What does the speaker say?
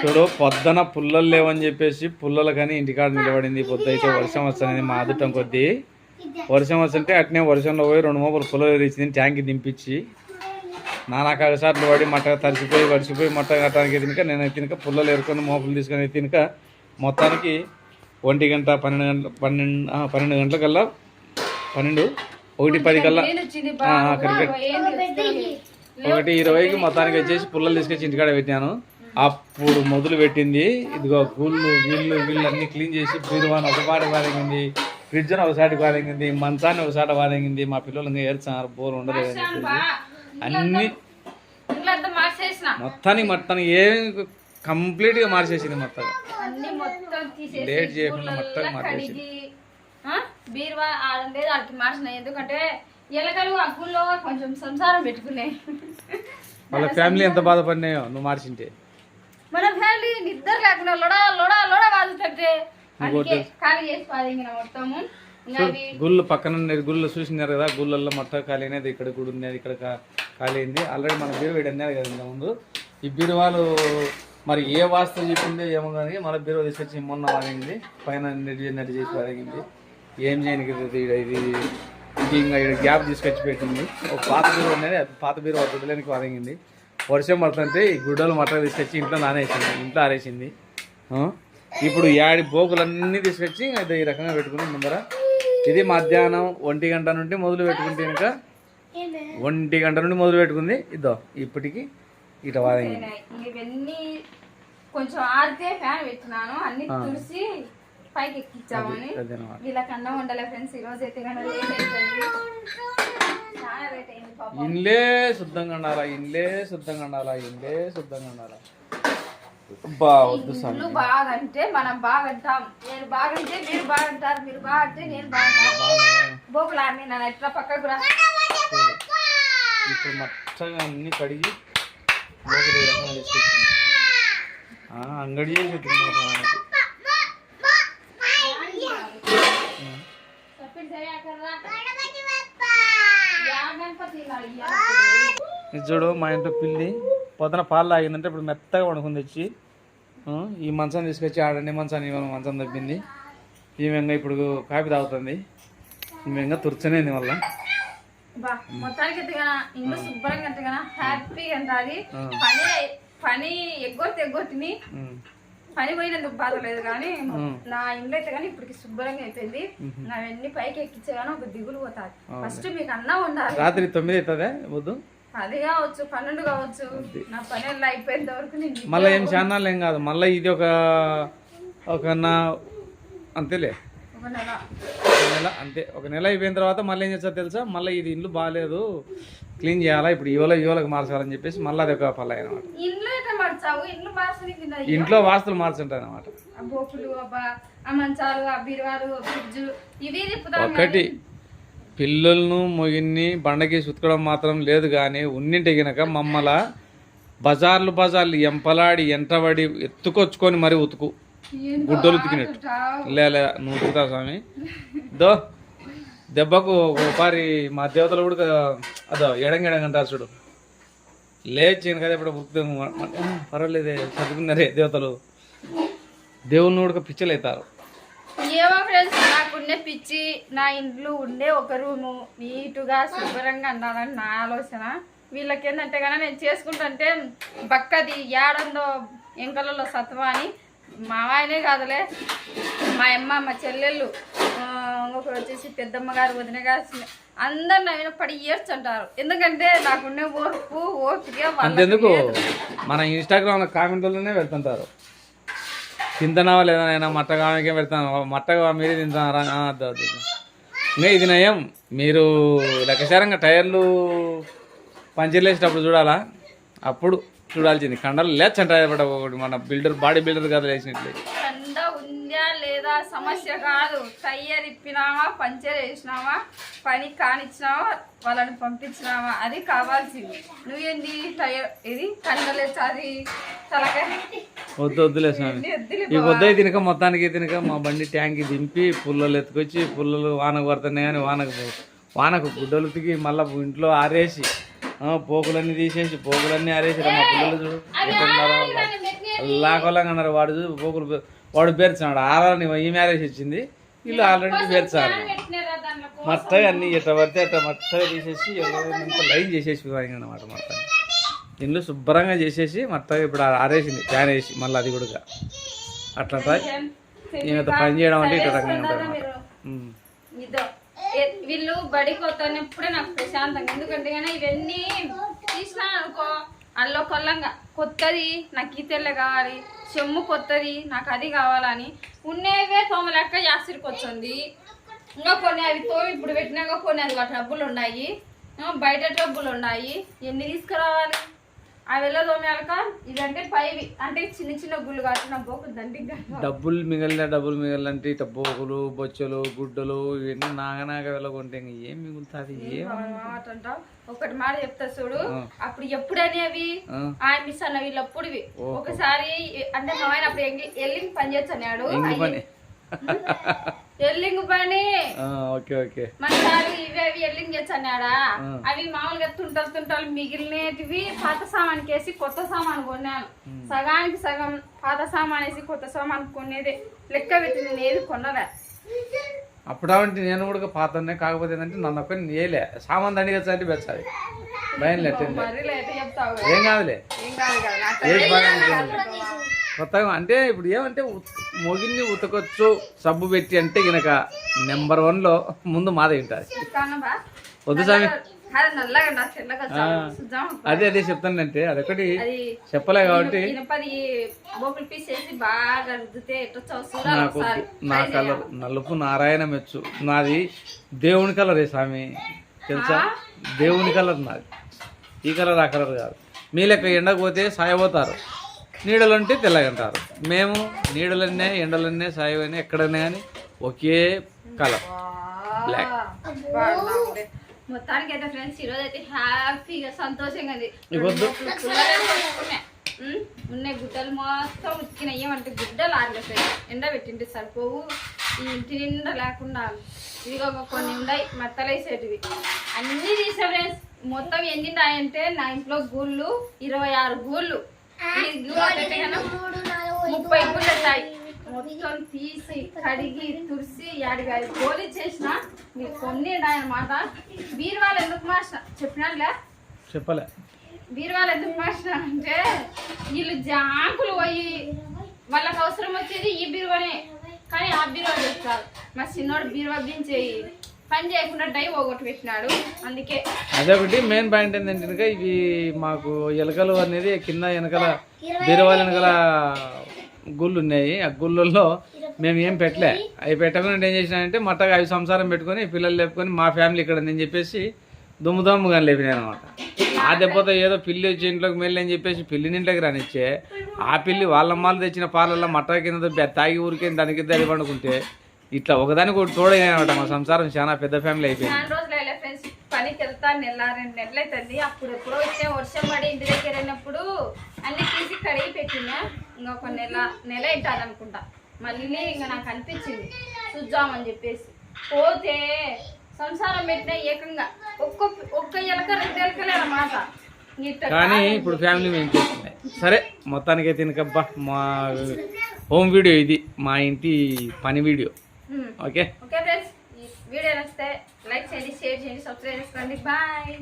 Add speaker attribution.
Speaker 1: చూడు పొద్దున పుల్లలు లేవని చెప్పేసి పుల్లలు కానీ ఇంటికాడ నిలబడింది. పొద్దు అయితే వర్షం వస్తుంది మా అదుటం కొద్దీ వర్షం వస్తుంటే అట్నే వర్షంలో పోయి రెండు మోపులు పుల్లలు తెచ్చింది ట్యాంక్ దింపించి. నానా సార్లు పడి మట్ట తడిసిపోయి వడిసిపోయి మట్ట కట్టడానికి తినక నేను తినక పుల్లలు ఏరుకొని మోపులు తీసుకొని తినక మొత్తానికి ఒంటి గంట పన్నెండు గంటల పన్నెండు పన్నెండు గంటలకల్లా పన్నెండు ఒకటి పది కల్లా కరెక్ట్? ఒకటి ఇరవైకి మొత్తానికి వచ్చేసి పుల్లలు తీసుకొచ్చి ఇంటికాడ పెట్టాను అప్పుడు మొదలు పెట్టింది ఇదిగో గుళ్ళు వీళ్ళు వీళ్ళు అన్ని క్లీన్ చేసి బీరువాన్ ఒక పాట వారింగింది ఫ్రిడ్జ్ ఒకసారి వారింగింది మంచాన్ని ఒకసారి వారింగింది మా పిల్లలు ఇంకా ఏడ్చారు బోర్ ఉండదు అని అన్ని
Speaker 2: మార్చేసిన.
Speaker 1: మొత్తానికి మొత్తానికి ఏం కంప్లీట్గా మార్చేసింది మొత్తం.
Speaker 2: అన్ని
Speaker 1: లేట్ చేయకుండా మొత్తం
Speaker 2: గుళ్ళల్లా
Speaker 1: మార్చేసి.
Speaker 2: కడిగి ఆ, బీరువా వాళ్ళకి మార్చిన. ఎందుకంటే ఎలకలు గుళ్ళో కొంచెం సంసారం పెట్టుకున్నాయి
Speaker 1: వాళ్ళ ఫ్యామిలీ ఎంత బాధపడినాయో నువ్వు మార్చింటే.
Speaker 2: మన ఫ్యామిలీ నిద్ర లేకుండా లొడ లొడ లొడ వాదుతుంటే. అందుకే ఖాళీ చేసి పాదింగిన మొత్తము.
Speaker 1: గుళ్ళు పక్కన ఉండేది గుళ్ళు చూసినారు కదా గుళ్ళల్లో మొత్తం ఖాళీ అనేది ఇక్కడ గుడి ఉన్నది ఇక్కడ ఖాళీ అయింది. ఆల్రెడీ మన బీరువా అన్నారు కదా ఇంత ముందు ఈ బీరువాలు మరి ఏ వాస్తు చెప్పిందో ఏమో కానీ మన బీరువా తీసుకొచ్చి మొన్న వారింది పైన నెట్ చేసి వారింది ఏం చేయడానికి ఇది ఇంకా ఇక్కడ గ్యాప్ తీసుకొచ్చి పెట్టింది. ఒక పాత బీరువా అనేది అది పాత బీరువా వద్దలేనికి వారింగింది. వర్షం పడుతుంటే ఈ గుడ్డలు మట్ట తీసుకొచ్చి ఇంట్లో నానేసింది ఇంట్లో ఆరేసింది? ఇప్పుడు యాడి బోకులన్నీ తీసుకొచ్చి ఇది ఈ రకంగా పెట్టుకుని ముందర. ఇది మధ్యాహ్నం ఒంటి గంట నుండి మొదలు పెట్టుకుంటే కనుక ఒంటి గంట నుండి మొదలు పెట్టుకుంది. ఇదో ఇప్పటికి ఇట.
Speaker 2: ఇవన్నీ కొంచెం ఆరితే ఫ్యాన్ పెట్టినాను అన్ని తుడిసి పైకి ఎక్కించామని వీళ్ళకి అన్నం వండలే ఫ్రెండ్స్ ఈ రోజు అయితే కన్నా
Speaker 1: ఇండ్లే శుద్ధంగా ఉండాలా ఇండ్లే శుద్ధంగా ఉండాలా ఇండ్లే శుద్ధంగా ఉండాలా?
Speaker 2: ఇల్లు బాగంటే మనం బాగంటాం. నేను బాగంటే మీరు బాగంటారు మీరు బాగంటే నేను బాగుంటాను. బోకులాన్ని నన్ను ఎట్లా పక్కకు రా.
Speaker 1: ఇప్పుడు మొత్తంగా అన్ని కడిగి అంగడి చేసి పెట్టింది పాపం ఆమెకి.
Speaker 2: చెప్పింది సరే అక్కడ రా. యా గణపతి నాడు ఇయ్యాల.
Speaker 1: ఇది చూడు మా ఇంట్లో పిల్లి పొద్దున పాలు తాగిందంటే ఇప్పుడు మెత్తగా పడుకుంది వచ్చి ఆ, ఈ మంచం తీసుకొచ్చి ఆడండి మంచాన్ని ఇవ్వను మంచం తప్పింది. ఈమె ఇంకా ఇప్పుడు కాఫీ తాగుతుంది. ఈమె ఇంకా తుర్చనే వల్ల
Speaker 2: బా మొత్తానికి ఎత్తుగా ఇల్లు శుభ్రంగా ఎత్తుగా హ్యాపీగా ఉంటుంది పని పని ఎగ్గొట్టి ఎగ్గొట్టిని. పని పోయినందుకు బాధ లేదు కానీ నా ఇంట్లో అయితే కానీ ఇప్పటికి శుభ్రంగా అయిపోయింది. నా అవన్నీ పైకి ఎక్కించగానే ఒక దిగులు పోతాది. ఫస్ట్ మీకు అన్నం ఉండాలి
Speaker 1: రాత్రి తొమ్మిది అవుతుందే వద్దు
Speaker 2: పది కావచ్చు పన్నెండు కావచ్చు. నా పని ఎలా అయిపోయేంత వరకు నేను
Speaker 1: మళ్ళీ ఏం ఛానల్ ఏం కాదు. మళ్ళీ ఇది ఒక ఒక నా అంతేలే.
Speaker 2: ఒక నెల.
Speaker 1: ఒక నెల అంతే. ఒక నెల అయిపోయిన తర్వాత మళ్ళీ ఏం చేస్తారు తెలుసా? మళ్ళీ ఇది ఇల్లు బాగాలేదు. క్లీన్ చేయాలా? ఇప్పుడు ఇవాళ ఇవాళకి మార్చాలని చెప్పేసి మళ్ళీ అది ఒక పల్ల అనమాట
Speaker 2: ఇంట్లో ఇంట్లో మార్చడానికి కింద
Speaker 1: ఇంట్లో వాస్తులు మార్చుంటాయి అనమాట
Speaker 2: ఆ బోకులు అబ్బా ఆ మంచాలు ఆ బీరువాలు ఫ్రిడ్జ్ ఇవి తిప్పుతాం
Speaker 1: ఒకటి పిల్లలను మొగిన్ని బండకి ఉతకడం మాత్రం లేదు కానీ ఉన్నింటి గినక మమ్మల బజార్లు బజార్లు ఎంపలాడి ఎంటబడి ఎత్తుకొచ్చుకొని మరి ఉతుకు. గుడ్డలు ఉతికినట్టు. లే నువ్వు స్వామి. దో దెబ్బకు ఒకసారి మా దేవతలు కూడా అదో ఎడంగా ఎడంగంటారు చూడు. లేచాను కదా ఇప్పుడు ఉతుకుతాం పర్వాలేదే చదువుకున్నారే దేవతలు. దేవుని కూడా పిచ్చలు అవుతారు
Speaker 2: ఏమో ఫ్రెండ్స్ నాకుండే పిచ్చి నా ఇంట్లో ఉండే ఒక రూము నీటుగా శుభ్రంగా ఉండాలని నా ఆలోచన. వీళ్ళకి ఏంటంటే కనుక నేను చేసుకుంటుంటే బక్కది ఏడందో ఎంకలలో సత్వ అని మా ఆయనే కాదులే మా అమ్మ మా చెల్లెళ్ళు ఇంకొకరు వచ్చేసి పెద్దమ్మ గారు వదిన గారు అందరు నా మీద పడి ఏడ్చుంటారు ఎందుకంటే నాకుండే ఓర్పు ఓపిక
Speaker 1: అంతెందుకు. మన ఇన్స్టాగ్రామ్ కామెంట్లలోనే వెళ్తుంటారు తింటున్నావా లేదా నేను మట్టగామికే పెడతాను. మట్టగా మీరే తింటున్నారా. ఇంకా ఇది నయం. మీరు లెక్కసారంగా టైర్లు పంచర్లు వేసేటప్పుడు చూడాలా? అప్పుడు చూడాల్సింది. కండలు లేచంటాయి ఒకటి మన బిల్డర్ బాడీ బిల్డర్ కదా లేచినట్లే
Speaker 2: లేదా సమస్య కాదు. టైర్ ఇప్పినావా? పంచర్ వేసినావా? పని కానిచ్చినావా? వాళ్ళని పంపించినావా? అది కావాల్సింది. నువ్వేంది టైర్ ఇది కండలేసి అది తలకాయ
Speaker 1: వద్దు వద్దులే స్వామి. ఈ వద్ద తినక మొత్తానికి తినక మా బండి ట్యాంక్ దింపి పుల్లలు ఎత్తుకొచ్చి పుల్లలు వానకు పడుతున్నాయి కానీ వానకు పో- వానకు గుడ్డలు ఉతికి మళ్ళీ ఇంట్లో ఆరేసి పోకులన్నీ తీసేసి పోకులన్నీ ఆరేసారు మా పిల్లలు చూడు. ఎట్లున్నారో లాకోలంగా అన్నారు. వాడు పోకులు వాడు పేర్చాడు ఆరాని ఈమె ఆరేసి ఇచ్చింది. వీళ్ళు ఆల్రెడీ పేర్చారు. మొత్తగా అన్ని ఎట్లా పడితే అట్లా మొత్తగా తీసేసి లైన్ చేసేసి అనమాట మొత్తం. ఇంట్లో శుభ్రంగా చేసేసి మొత్తగా ఇప్పుడు ఆరేసింది. ఫ్యాన్ వేసి మళ్ళీ అది కూడా అట్లా ఈమెతో పని చేయడం అంటే ఇట్లా రకంగా ఉంటుంది
Speaker 2: వీళ్ళు బడికి వస్తున్నప్పుడే నాకు ప్రశాంతంగా ఎందుకంటే ఇవన్నీ తీసినా అనుకో అందులో కొల్లంగా కొత్తది నాకు ఈ తెల్ల కావాలి చెమ్ము కొత్తది నాకు అది కావాలని ఉన్నవే తోమ లెక్క యాసిరికి వచ్చింది. ఇంకా కొన్ని అవి తోమి ఇప్పుడు పెట్టినాక కొన్ని అది డబ్బులు ఉన్నాయి. బయట డబ్బులు ఉన్నాయి. ఎన్ని తీసుకురావాలి? అవి ఎలా తోమేయాలక ఇదంటే పైవి అంటే చిన్న చిన్న గుళ్ళు కాదు నా బోకు దండిగా
Speaker 1: డబ్బులు మిగిలిన డబ్బులు మిగిలినంటే ఇట్లా బోకులు బొచ్చలు గుడ్డలు ఇవన్నీ నాగనాగ వెళ్ళకుంటే ఏం మిగులుతుంది ఏం
Speaker 2: మాట అంటావ్. ఒకటి మాట చెప్తా చూడు. అప్పుడు ఎప్పుడనేవి
Speaker 1: ఆ.
Speaker 2: ఆయన మిస్ అన్న వీళ్ళప్పుడువి ఒకసారి అంటే మా ఆయన అప్పుడు ఎల్లింగ్ పని చేస్తున్నాడు. ఎల్లింగ్ పని.
Speaker 1: Okay okay.
Speaker 2: మనసారి ఇవి అవి ఎల్లింగ్ చేస్తున్నాడా? అవి మామూలుగా తుంటలు తుంటలు మిగిలినటివి పాత సామాన్కి వేసి కొత్త సామాన్ కొన్నాను. సగానికి సగం పాత సామాన్ వేసి కొత్త సామాన్ కొనేది. లెక్క పెట్టి నేను ఏది కొనలే.
Speaker 1: అప్పుడంటే నేను కూడా పాతనే కాకపోతే ఏంటంటే నన్ను ఒక్కరిని నేలే సామాన్ దండిగా చంటి పెంచాలి భయం లెట్టండి
Speaker 2: మరి లేట చెప్తావు
Speaker 1: ఏం కాదులే.
Speaker 2: ఏం కాదు
Speaker 1: కొత్తగా అంటే ఇప్పుడు ఏమంటే మొగిల్ని ఉతకొచ్చు సబ్బు పెట్టి అంటే గనక నెంబర్ వన్లో ముందు మాదే ఉంటుంది వద్దు స్వామి.
Speaker 2: అదే.
Speaker 1: అదే చెప్తానంటే అదొకటి
Speaker 2: అది
Speaker 1: చెప్పలే కాబట్టి. నాకు నా కలర్ నలుపు నారాయణ మెచ్చు నాది దేవుని కలరే స్వామి. తెలుసా? దేవుని కలర్ నాది. ఈ కలర్ ఆ కలర్ కాదు. మీ లెక్క ఎండకు పోతే సాయపోతారు నీడలుంటే తెల్లగంటారు. మేము నీడలన్నే ఎండలన్నే సాయవని ఎక్కడనే కానీ ఒకే కలర్ బ్లాక్.
Speaker 2: మొత్తానికి అయితే ఫ్రెండ్స్ ఈరోజు అయితే హ్యాపీగా సంతోషంగా ఉంది. ఉన్నాయి గుడ్డలు మొత్తం ఉతికినాయి. ఏమంటే గుడ్డలు ఆరలేసాయి ఎండ పెట్టింటే సరిపోవు. ఈ ఇంటి నిండా లేకుండా ఇదిగో ఒక కొన్ని ఉన్నాయి. మెత్తలేసేటివి అన్నీ తీసా ఫ్రెండ్స్. మొత్తం ఎన్ని ఉన్నాయంటే నా ఇంట్లో గూళ్ళు ఇరవై ఆరు గూళ్ళు. ముప్పై గుళ్ళు ఉంటాయి. మొత్తం తీసి కడిగి తుడిసి అది గోలి చేసిన మీరు కొన్ని అనమాట బీరువాలు ఎందుకు మార్చిన? చెప్పినాడులే
Speaker 1: చెప్పలే.
Speaker 2: బీరువాలు ఎందుకు మార్చిన? అంటే వీళ్ళు జాంకులు పోయి వాళ్ళకి అవసరం వచ్చేది ఈ బీరువానే. కానీ ఆ బీరువా చెప్తారు మా చిన్నోడు బీరువా దించేయి పని చేయకుండా డై పోగొట్టు అందుకే
Speaker 1: అదొకటి మెయిన్ పాయింట్ ఏంటంటే ఇవి మాకు ఎలకలు అనేది కింద వెనకాల బీరవాల వెనకల గుళ్ళు ఉన్నాయి ఆ గుళ్ళల్లో మేము ఏం పెట్టలే అవి పెట్టకుండా ఏం చేసినాయంటే మట్టగా అవి సంసారం పెట్టుకొని పిల్లలు లేపుకొని మా ఫ్యామిలీ ఇక్కడ ఉందని చెప్పేసి దుమ్ము దుమ్ముగా లేపినాయి అనమాట ఆ దెబ్బతో ఏదో పిల్లి వచ్చి ఇంట్లోకి మెల్లి అని చెప్పేసి పిల్లిని ఇంట్లోకి రానిచ్చే ఆ పిల్లి వాళ్ళ అమ్మాలు తెచ్చిన పాలల్లో మట్ట కింద తాగి ఊరికే దానికి దరి పండుకుంటే ఇట్లా ఒకదానికి ఒకటి తోడైనమాట మా సంసారం చాలా పెద్ద ఫ్యామిలీ అయిపోయింది.
Speaker 2: చాలా రోజులు వెళ్ళే ఫ్రెండ్స్ పనికి వెళ్తా నెల రెండు నెలలు అవుతుంది. అప్పుడు ఎప్పుడో వచ్చే వర్షం పడి ఇంటి దగ్గర వెళ్ళినప్పుడు అన్ని తీసి కడిగి పెట్టినా. ఇంకొక నెల నెల అవుతుంది అనుకుంటా. మళ్ళీ ఇంకా నాకు అనిపించింది. చూద్దామని చెప్పేసి. పోతే సంసారం పెట్టిన ఏకంగా. ఒక్క ఒక్క ఎలక రెండు ఎలకలే అన్నమాట.
Speaker 1: కానీ ఇప్పుడు ఫ్యామిలీ మేము చేస్తున్నాయి సరే మొత్తానికి అయితే ఇంకబ్బా మా హోమ్ వీడియో ఇది. మా ఇంటి పని video. Okay
Speaker 2: okay friends video నచ్చితే లైక్ చేయండి షేర్ చేయండి సబ్స్క్రైబ్ చేసుకోండి. బాయ్